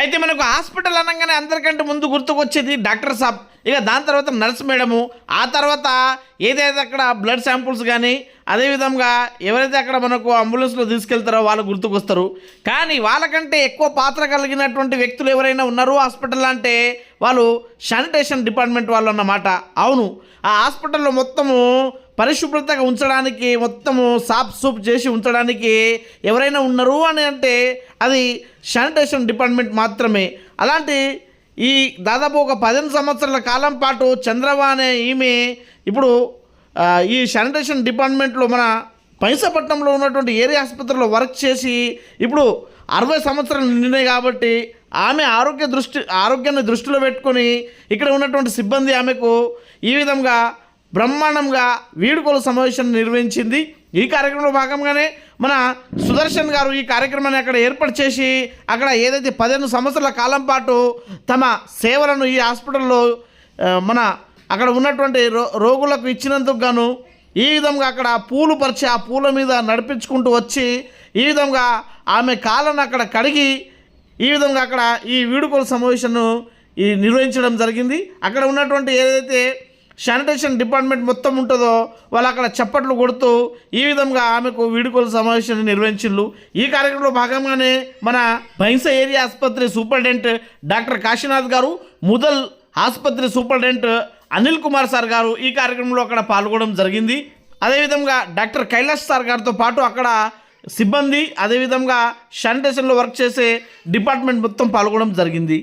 అయితే మనకు హాస్పిటల్ అనగానే అందరికంటే ముందు గుర్తుకొచ్చేది డాక్టర్ సాబ్. ఇక దాని తర్వాత నర్స్ మేడము. ఆ తర్వాత ఏదైతే అక్కడ బ్లడ్ శాంపుల్స్ కానీ అదేవిధంగా ఎవరైతే అక్కడ మనకు అంబులెన్స్లో తీసుకెళ్తారో వాళ్ళు గుర్తుకొస్తారు. కానీ వాళ్ళకంటే ఎక్కువ పాత్ర కలిగినటువంటి వ్యక్తులు ఎవరైనా ఉన్నారు హాస్పిటల్ అంటే వాళ్ళు శానిటేషన్ డిపార్ట్మెంట్ వాళ్ళు అన్నమాట. అవును. ఆ హాస్పిటల్లో మొత్తము పరిశుభ్రతగా ఉంచడానికి మొత్తము సాఫ్ సూప్ చేసి ఉంచడానికి ఎవరైనా ఉన్నారు అని అంటే అది శానిటేషన్ డిపార్ట్మెంట్ మాత్రమే. అలాంటి ఈ దాదాపు ఒక పదిహేను సంవత్సరాల కాలం పాటు చంద్రబాబు అనే ఈమె ఇప్పుడు ఈ శానిటేషన్ డిపార్ట్మెంట్లో మన పైసపట్నంలో ఉన్నటువంటి ఏరియా ఆసుపత్రిలో వర్క్ చేసి ఇప్పుడు అరవై సంవత్సరాలు నిండినాయి కాబట్టి ఆమె ఆరోగ్య దృష్టి ఆరోగ్యాన్ని దృష్టిలో పెట్టుకొని ఇక్కడ ఉన్నటువంటి సిబ్బంది ఆమెకు ఈ విధంగా బ్రహ్మాండంగా వీడుకోలు సమావేశం నిర్వహించింది. ఈ కార్యక్రమంలో భాగంగానే మన సుదర్శన్ గారు ఈ కార్యక్రమాన్ని అక్కడ ఏర్పాటు చేసి అక్కడ ఏదైతే పదిహేను సంవత్సరాల కాలం పాటు తమ సేవలను ఈ హాస్పిటల్లో మన అక్కడ ఉన్నటువంటి రో రోగులకు ఇచ్చినందుకు గాను ఈ విధంగా అక్కడ పూలు పరిచి ఆ పూల మీద నడిపించుకుంటూ వచ్చి ఈ విధంగా ఆమె కాళ్ళను అక్కడ కడిగి ఈ విధంగా అక్కడ ఈ వీడుకోలు సమావేశాన్ని ఈ నిర్వహించడం జరిగింది. అక్కడ ఉన్నటువంటి ఏదైతే శానిటేషన్ డిపార్ట్మెంట్ మొత్తం ఉంటుందో వాళ్ళు అక్కడ చప్పట్లు కొడుతూ ఈ విధంగా ఆమెకు వీడుకోలు సమావేశాన్ని నిర్వహించిండ్రు. ఈ కార్యక్రమంలో భాగంగానే మన బైంస ఏరియా ఆసుపత్రి సూపరింటెండెంట్ డాక్టర్ కాశీనాథ్ గారు ముదల్ ఆసుపత్రి సూపరింటెండెంట్ అనిల్ కుమార్ సార్ గారు ఈ కార్యక్రమంలో అక్కడ పాల్గొనడం జరిగింది. అదేవిధంగా డాక్టర్ కైలాష్ సార్ గారితో పాటు అక్కడ సిబ్బంది అదేవిధంగా శానిటేషన్లో వర్క్ చేసే డిపార్ట్మెంట్ మొత్తం పాల్గొనడం జరిగింది.